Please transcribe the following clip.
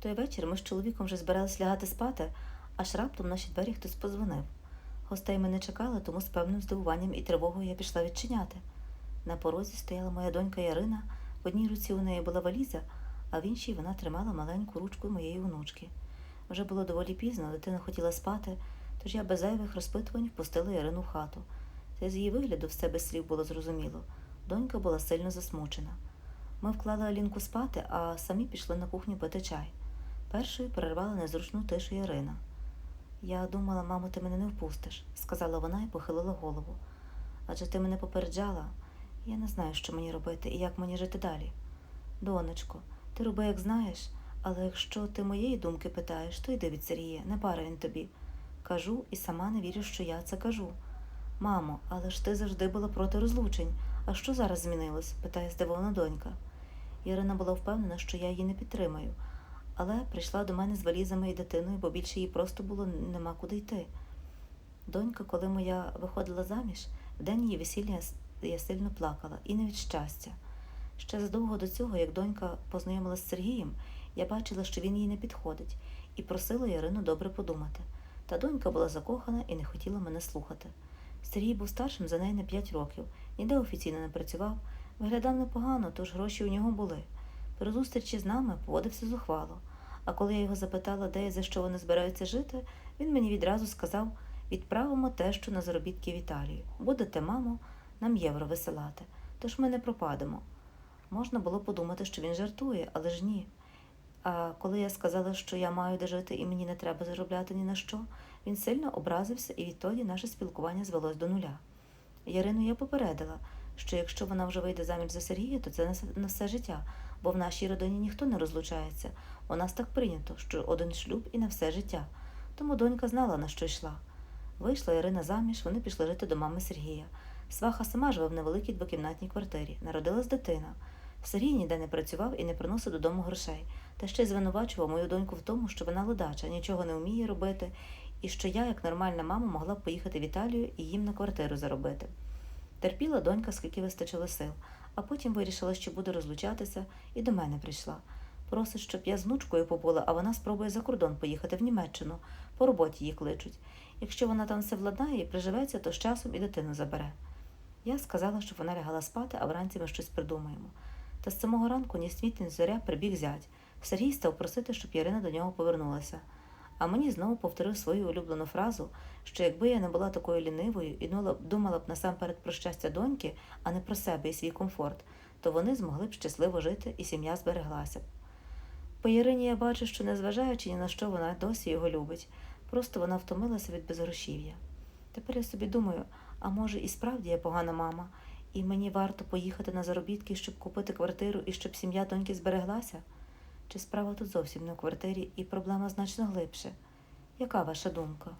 той вечір ми з чоловіком вже збирались лягати спати, аж раптом наші двері хтось подзвонив. Гостей ми не чекали, тому з певним здивуванням і тривогою я пішла відчиняти. На порозі стояла моя донька Ярина, в одній руці у неї була валіза, а в іншій вона тримала маленьку ручку моєї онучки. Вже було доволі пізно, дитина хотіла спати, тож я без зайвих розпитувань впустила Ярину в хату. Та з її вигляду все без слів було зрозуміло. Донька була сильно засмучена. Ми вклали Алінку спати, а самі пішли на кухню пити чай. Першою перервала незручну тишу Ярина. Я думала, мамо, ти мене не впустиш, сказала вона і похилила голову. Адже ти мене попереджала. Я не знаю, що мені робити і як мені жити далі. Донечко, ти роби, як знаєш, але якщо ти моєї думки питаєш, то йди від Сергія, не пара він тобі. Кажу і сама не вірю, що я це кажу. Мамо, але ж ти завжди була проти розлучень. А що зараз змінилось? питає здивована донька. Ірина була впевнена, що я її не підтримаю, але прийшла до мене з валізами і дитиною, бо більше їй просто було нема куди йти. Донька, коли моя виходила заміж, в день її весілля я сильно плакала і не від щастя. Ще задовго до цього, як донька познайомилася з Сергієм, я бачила, що він їй не підходить, і просила Ірину добре подумати. Та донька була закохана і не хотіла мене слухати. Сергій був старшим за неї на п'ять років, ніде офіційно не працював, виглядав непогано, тож гроші у нього були. При зустрічі з нами поводився зухвало. А коли я його запитала, де і за що вони збираються жити, він мені відразу сказав відправимо те, що на заробітки в Італію. Будете, мамо, нам євро висилати, тож ми не пропадемо. Можна було подумати, що він жартує, але ж ні. А коли я сказала, що я маю де жити і мені не треба заробляти ні на що, він сильно образився, і відтоді наше спілкування звелось до нуля. Ярину я попередила, що якщо вона вже вийде заміж за Сергія, то це на все життя, бо в нашій родині ніхто не розлучається. У нас так прийнято, що один шлюб і на все життя. Тому донька знала, на що йшла. Вийшла Ірина заміж, вони пішли жити до мами Сергія. Сваха сама живе в невеликій двокімнатній квартирі. Народилась дитина. Сергій ніде не працював і не приносив додому грошей, та ще й звинувачував мою доньку в тому, що вона ледача, нічого не вміє робити, і що я, як нормальна мама, могла б поїхати в Італію і їм на квартиру заробити. Терпіла донька, скільки вистачило сил, а потім вирішила, що буде розлучатися, і до мене прийшла. Просить, щоб я з внучкою побула, а вона спробує за кордон поїхати в Німеччину. По роботі її кличуть. Якщо вона там все владнає і приживеться, то з часом і дитину забере. Я сказала, щоб вона лягала спати, а вранці ми щось придумаємо. Та з самого ранку ні світ, ні зоря прибіг зять. Сергій став просити, щоб Ярина до нього повернулася. А мені знову повторив свою улюблену фразу, що якби я не була такою лінивою і думала б- насамперед про щастя доньки, а не про себе і свій комфорт, то вони змогли б щасливо жити і сім'я збереглася б. По Ярині я бачу, що незважаючи ні на що вона досі його любить, просто вона втомилася від безгрошів'я. Тепер я собі думаю, а може і справді я погана мама, і мені варто поїхати на заробітки, щоб купити квартиру і щоб сім'я доньки збереглася? Чи справа тут зовсім не у квартирі і проблема значно глибше? Яка ваша думка?